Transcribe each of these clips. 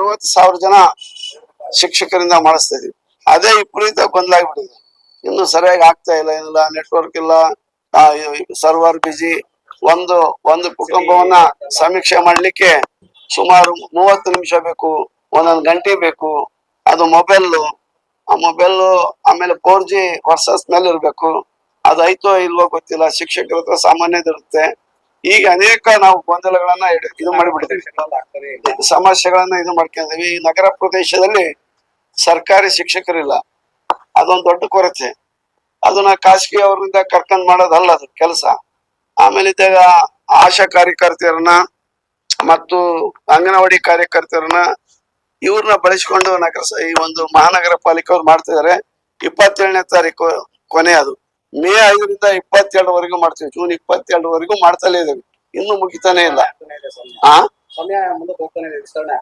ಅರವತ್ತು ಸಾವಿರ ಜನ ಶಿಕ್ಷಕರಿಂದ ಮಾಡಿಸ್ತಾ ಇದೀವಿ. ಅದೇ ವಿಪರೀತ ಗೊಂದಲ ಆಗ್ಬಿಟ್ಟಿದೆ ಇನ್ನು ಸರಿಯಾಗಿ ಆಗ್ತಾ ಇಲ್ಲ, ಏನಿಲ್ಲ ನೆಟ್ವರ್ಕ್ ಇಲ್ಲ. ಸರ್ವರ್ ಬಿಜಿ ಒಂದು ಒಂದು ಕುಟುಂಬವನ್ನ ಸಮೀಕ್ಷೆ ಮಾಡ್ಲಿಕ್ಕೆ ಸುಮಾರು ಮೂವತ್ತು ನಿಮಿಷ ಬೇಕು, ಒಂದೊಂದು ಗಂಟೆ ಬೇಕು. ಅದು ಮೊಬೈಲ್ ಆ ಮೊಬೈಲ್ ಆಮೇಲೆ ಫೋರ್ ಜಿ ವರ್ಸಸ್ ಮೇಲೆ ಇರಬೇಕು. ಅದು ಐತೋ ಇಲ್ವೋ ಗೊತ್ತಿಲ್ಲ. ಶಿಕ್ಷಕರ ಹತ್ರ ಸಾಮಾನ್ಯದಿರುತ್ತೆ. ಈಗ ಅನೇಕ ನಾವು ಗೊಂದಲಗಳನ್ನ ಇದು ಮಾಡಿಬಿಡ್ತೀವಿ ಸಮಸ್ಯೆಗಳನ್ನ ಇದು ಮಾಡ್ಕೊಂಡಿದೀವಿ ಈ ನಗರ ಪ್ರದೇಶದಲ್ಲಿ ಸರ್ಕಾರಿ ಶಿಕ್ಷಕರಿಲ್ಲ. ಅದೊಂದು ದೊಡ್ಡ ಕೊರತೆ. ಅದನ್ನ ಖಾಸಗಿ ಅವರಿಂದ ಕರ್ಕೊಂಡ್ ಮಾಡೋದಲ್ಲ ಅದು ಕೆಲಸ. ಆಮೇಲೆ ಇದ್ದಾಗ ಆಶಾ ಕಾರ್ಯಕರ್ತೆಯರನ್ನ ಮತ್ತು ಅಂಗನವಾಡಿ ಕಾರ್ಯಕರ್ತೆಯರನ್ನ ಇವ್ರನ್ನ ಬಳಸಿಕೊಂಡು ನಗರ ಈ ಒಂದು ಮಹಾನಗರ ಪಾಲಿಕೆ ಅವ್ರು ಮಾಡ್ತಿದ್ದಾರೆ. ಇಪ್ಪತ್ತೇಳನೇ ತಾರೀಕು ಕೊನೆ ಅದು. ಮೇ ಐದರಿಂದ ಇಪ್ಪತ್ತೆರಡವರೆಗೂ ಮಾಡ್ತೀವಿ ಜೂನ್ ಇಪ್ಪತ್ತೆರಡವರೆಗೂ ಮಾಡ್ತಲೇ ಇದ್ದೀವಿ. ಇನ್ನು ಮುಗಿತಾನೆ ಇಲ್ಲ.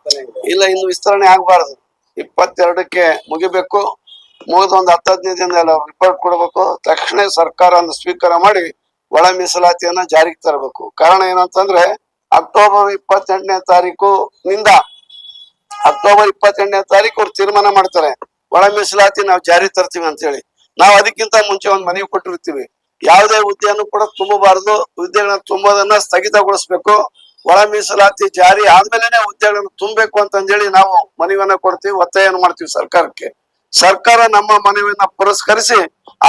ಇದೆ ಇದೆ. ಇಲ್ಲ ಇನ್ನು ವಿಸ್ತರಣೆ ಆಗ್ಬಾರ್ದು. ಇಪ್ಪತ್ತೆರಡಕ್ಕೆ ಮುಗಿಬೇಕು. ಮುಗಿದ ಒಂದು ಹತ್ತು ಹದಿನೈದು ದಿನದಲ್ಲಿ ಅವ್ರು ರಿಪೋರ್ಟ್ ಕೊಡಬೇಕು ತಕ್ಷಣ ಸರ್ಕಾರವನ್ನು ಸ್ವೀಕಾರ ಮಾಡಿ ಒಳ ಮೀಸಲಾತಿಯನ್ನ ಜಾರಿಗೆ ತರಬೇಕು. ಕಾರಣ ಏನಂತಂದ್ರೆ ಅಕ್ಟೋಬರ್ ಇಪ್ಪತ್ತೆಂಟನೇ ತಾರೀಕು ನಿಂದ ಅಕ್ಟೋಬರ್ ಇಪ್ಪತ್ತೆಂಟನೇ ತಾರೀಕು ಅವ್ರು ತೀರ್ಮಾನ ಮಾಡ್ತಾರೆ. ಒಳ ಮೀಸಲಾತಿ ನಾವು ಜಾರಿ ತರ್ತೀವಿ ಅಂತ ಹೇಳಿ ನಾವು ಅದಕ್ಕಿಂತ ಮುಂಚೆ ಒಂದು ಮನವಿ ಕೊಟ್ಟಿರ್ತೀವಿ. ಯಾವುದೇ ಹುದ್ದೆಯನ್ನು ಕೂಡ ತುಂಬಬಾರದು. ಹುದ್ದೆಗಳನ್ನ ತುಂಬೋದನ್ನ ಸ್ಥಗಿತಗೊಳಿಸ್ಬೇಕು. ಒಳ ಮೀಸಲಾತಿ ಜಾರಿ ಆದ್ಮೇಲೆನೆ ಹುದ್ದೆಗಳನ್ನು ತುಂಬಬೇಕು ಅಂತಂದೇಳಿ ನಾವು ಮನವಿಯನ್ನ ಕೊಡ್ತೀವಿ. ಒತ್ತಾಯವನ್ನು ಮಾಡ್ತೀವಿ ಸರ್ಕಾರಕ್ಕೆ. ಸರ್ಕಾರ ನಮ್ಮ ಮನವಿಯನ್ನ ಪುರಸ್ಕರಿಸಿ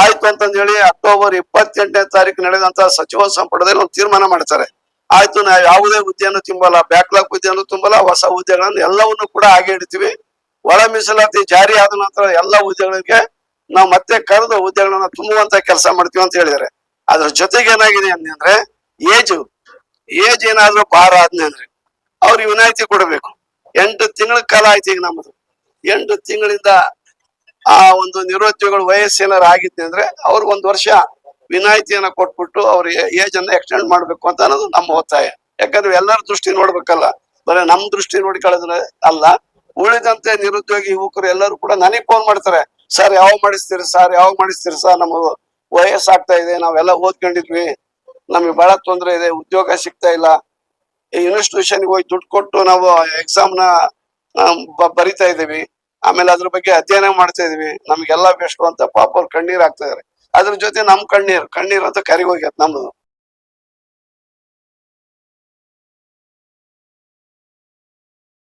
ಆಯ್ತು ಅಂತಂದೇಳಿ ಅಕ್ಟೋಬರ್ ಇಪ್ಪತ್ತೆಂಟನೇ ತಾರೀಕು ನಡೆದಂತಹ ಸಚಿವ ಸಂಪುಟದಲ್ಲಿ ಒಂದು ತೀರ್ಮಾನ ಮಾಡ್ತಾರೆ. ಆಯ್ತು, ನಾವು ಯಾವುದೇ ಹುದ್ದೆಯನ್ನು ತುಂಬಲ್ಲ. ಬ್ಯಾಕ್ಲಾಗ್ ಹುದ್ದೆಯನ್ನು ತುಂಬಲ್ಲ. ಹೊಸ ಹುದ್ದೆಗಳನ್ನು ಎಲ್ಲವನ್ನು ಕೂಡ ಹಾಗೆ ಇಡ್ತೀವಿ. ಒಳ ಮೀಸಲಾತಿ ಜಾರಿ ಆದ ನಂತರ ಎಲ್ಲ ಹುದ್ದೆಗಳಿಗೆ ನಾವು ಮತ್ತೆ ಕರೆದು ಉದ್ಯೋಗಗಳನ್ನ ತುಂಬುವಂತ ಕೆಲಸ ಮಾಡ್ತೀವಿ ಅಂತ ಹೇಳಿದಾರೆ. ಅದ್ರ ಜೊತೆಗೆ ಏನಾಗಿದೆ ಅಂದ್ರೆ, ಏಜ್ ಏಜ್ ಏನಾದ್ರೂ ಭಾರ ಆದ್ನೆ ಅಂದ್ರೆ, ಅವ್ರಿಗೆ ವಿನಾಯಿತಿ ಕೊಡಬೇಕು. ಎಂಟು ತಿಂಗಳ ಕಾಲ ಆಯ್ತು ಈಗ ನಮ್ಮದು ಎಂಟು ತಿಂಗಳಿಂದ ಆ ಒಂದು ನಿರುದ್ಯೋಗಗಳು ವಯಸ್ಸು ಏನಾರು ಆಗಿದ್ದೆ ಅಂದ್ರೆ, ಅವ್ರ ಒಂದು ವರ್ಷ ವಿನಾಯಿತಿಯನ್ನ ಕೊಟ್ಬಿಟ್ಟು ಅವ್ರ ಏಜ್ ಅನ್ನ ಎಕ್ಸ್ಟೆಂಡ್ ಮಾಡ್ಬೇಕು ಅಂತ ಅನ್ನೋದು ನಮ್ಮ ಒತ್ತಾಯ. ಯಾಕಂದ್ರೆ ಎಲ್ಲರ ದೃಷ್ಟಿ ನೋಡ್ಬೇಕಲ್ಲ. ಬರೀ ನಮ್ ದೃಷ್ಟಿ ನೋಡಿಕೊಳ್ಳೋದ್ರೆ ಅಲ್ಲ. ಉಳಿದಂತೆ ನಿರುದ್ಯೋಗಿ ಯುವಕರು ಎಲ್ಲರೂ ಕೂಡ ನನಗೆ ಫೋನ್ ಮಾಡ್ತಾರೆ. ಸರ್ ಯಾವಾಗ ಮಾಡಿಸ್ತೀರಿ? ಸರ್ ಯಾವಾಗ ಮಾಡಿಸ್ತೀರಿ? ಸರ್ ನಮ್ಮ ವಯಸ್ಸಾಗ್ತಾ ಇದೆ, ನಾವೆಲ್ಲ ಓದ್ಕೊಂಡಿದ್ವಿ. ನಮಗೆ ಬಹಳ ತೊಂದರೆ ಇದೆ, ಉದ್ಯೋಗ ಸಿಗ್ತಾ ಇಲ್ಲ. ಇನ್ಸ್ಟಿಟ್ಯೂಷನ್ ಹೋಗಿ ದುಡ್ಡು ಕೊಟ್ಟು ನಾವು ಎಕ್ಸಾಮ್ನ ಬರಿತಾ ಇದೀವಿ ಆಮೇಲೆ ಅದ್ರ ಬಗ್ಗೆ ಅಧ್ಯಯನ ಮಾಡ್ತಾ ಇದೀವಿ ನಮ್ಗೆಲ್ಲ ಬೆಸ್ಟ್ ಅಂತ ಪಾಪ ಅವ್ರು ಕಣ್ಣೀರ್ ಹಾಕ್ತಾ ಇದಾರೆ. ಅದ್ರ ಜೊತೆ ನಮ್ ಕಣ್ಣೀರ್ ಕಣ್ಣೀರ್ ಅಂತ ಕರಿಗೋಗ್ಯತ್ ನಮ್ದು.